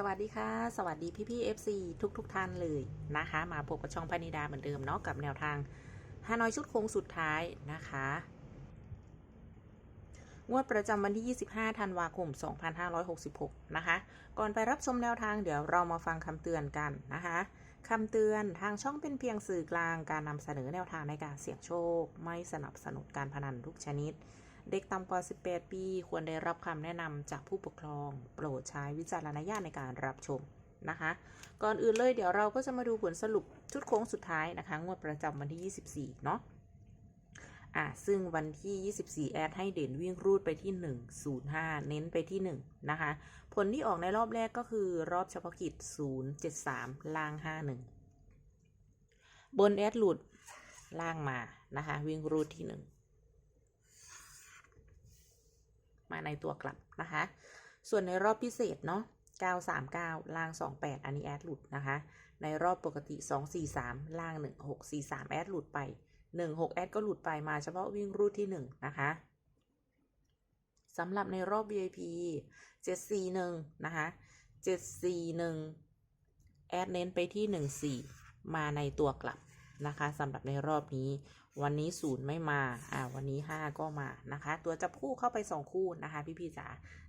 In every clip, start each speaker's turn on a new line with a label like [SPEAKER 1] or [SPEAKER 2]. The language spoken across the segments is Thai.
[SPEAKER 1] สวัสดีค่ะ สวัสดีพี่พี่ๆ FC ทุกทุกท่านเลยนะคะ มาพบกับช่องพนิดาเหมือนเดิมเนาะกับแนวทางฮานอยชุดโค้งสุดท้ายนะคะงวดประจำวันที่ 25 ธันวาคม 2566 นะคะ ก่อนไปรับชมแนวทางเดี๋ยวเรามาฟังคำเตือนกันนะคะคำเตือนทางช่องเป็นเพียงสื่อกลางการนำเสนอแนวทางในการเสี่ยงโชค ไม่สนับสนุนการพนันทุกชนิด เด็กต่ำกว่า 18 ปี ควรได้รับคำแนะนำจากผู้ปกครอง โปรดใช้วิจารณญาณในการรับชมนะคะ ก่อนอื่นเลยเดี๋ยวเราก็จะมาดูผลสรุปชุดโค้งสุดท้ายนะคะ งวดประจำวันที่ 24 เนาะอะซึ่งวันที่ 24 แอดให้เด่นวิ่งรูดไปที่ 105 เน้นไปที่ 1 นะคะ ผลที่ออกในรอบแรกก็คือรอบเฉพาะกิจ 073 ล่าง 51 บนแอดหลุดล่างมานะคะ วิ่งรูดที่ 1 มาในตัวกลับนะคะ ส่วนในรอบพิเศษเนาะ939 ล่าง 28 อันนี้แอดหลุดนะคะ ในรอบปกติ 243 ล่าง 1643 แอดหลุดไป 16 แอดก็หลุดไปมาเฉพาะวิ่งรูดที่ 1 นะคะสำหรับในรอบ VIP 741 นะคะ 741 แอดเน้นไปที่ 14 มาในตัวกลับ นะคะสำหรับในรอบนี้ วันนี้ศูนย์ไม่มาอ่าวันนี้ 5 ก็มานะคะ ตัวจับคู่เข้าไป 2 คู่นะคะ พี่ๆจ๋า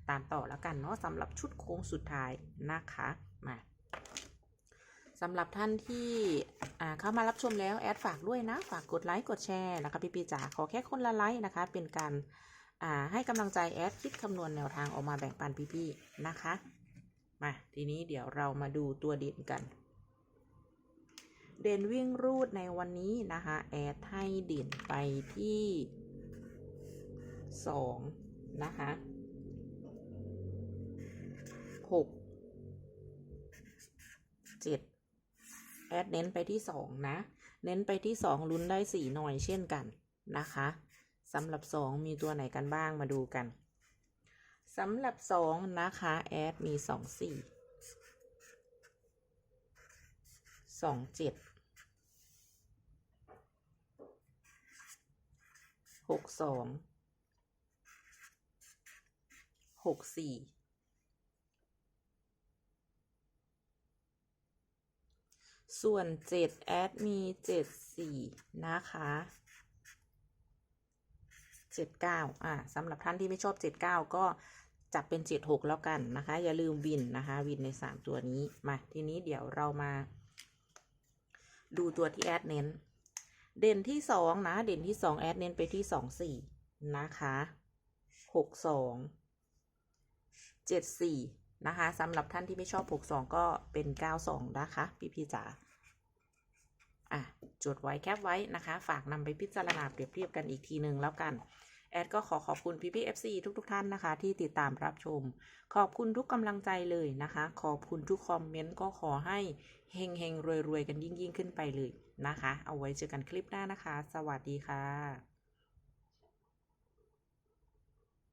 [SPEAKER 1] ตามต่อแล้วกันเนาะสำหรับชุดโค้งสุดท้ายนะคะมาสำหรับท่านที่อ่าเข้ามารับชมแล้วแอดฝากด้วยนะ ฝากกดไลค์กดแชร์นะคะพี่ๆจ๋าขอแค่คนละไลค์นะคะ เป็นการอ่าให้กำลังใจแอดคิดคำนวณแนวทางออกมาแบ่งปันพี่ๆนะคะ มาทีนี้เดี๋ยวเรามาดูตัวเด่นกัน เดนวิ่งรูดในวันนี้นะคะ แอดให้เด่นไปที่สองนะคะหกเจ็ดแอดเน้นไปที่สองนะ เน้นไปที่สองลุ้นได้สี่หน่อยเช่นกันนะคะสำหรับสองมีตัวไหนกันบ้างมาดูกันสำหรับสองนะคะแอดมีสองสี่สองเจ็ด หกสองหกสี่ส่วนเจ็ดแอดมีเจ็ดสี่นะคะเจ็ดเก้าอะสำหรับท่านที่ไม่ชอบเจ็ดเก้าก็จับเป็นเจ็ดหกแล้วกันนะคะ อย่าลืมวินนะคะ วินในสามตัวนี้ มา ทีนี้เดี๋ยวเรามา ดูตัวที่แอดเน้น เด่นที่สองนะ เด่นที่สองแอดเน้นไปที่สองสี่นะคะหกสองเจ็ดสี่นะคะสำหรับท่านที่ไม่ชอบหกสองก็เป็นเก้าสองนะคะ พี่พี่จ๋าอะจดไว้แคปไว้นะคะ ฝากนำไปพิจารณาเปรียบเทียบกันอีกทีหนึ่งแล้วกัน แอดก็ขอขอบคุณพี่พี่เอฟซีทุกๆทท่านนะคะ ที่ติดตามรับชม ขอบคุณทุกกำลังใจเลยนะคะ ขอบคุณทุกคอมเมนต์ก็ขอให้เฮงเฮงรวยรวยกันยิ่งยิ่งขึ้นไปเลยนะคะ เอาไว้เจอกันคลิปหน้านะคะ สวัสดีค่ะ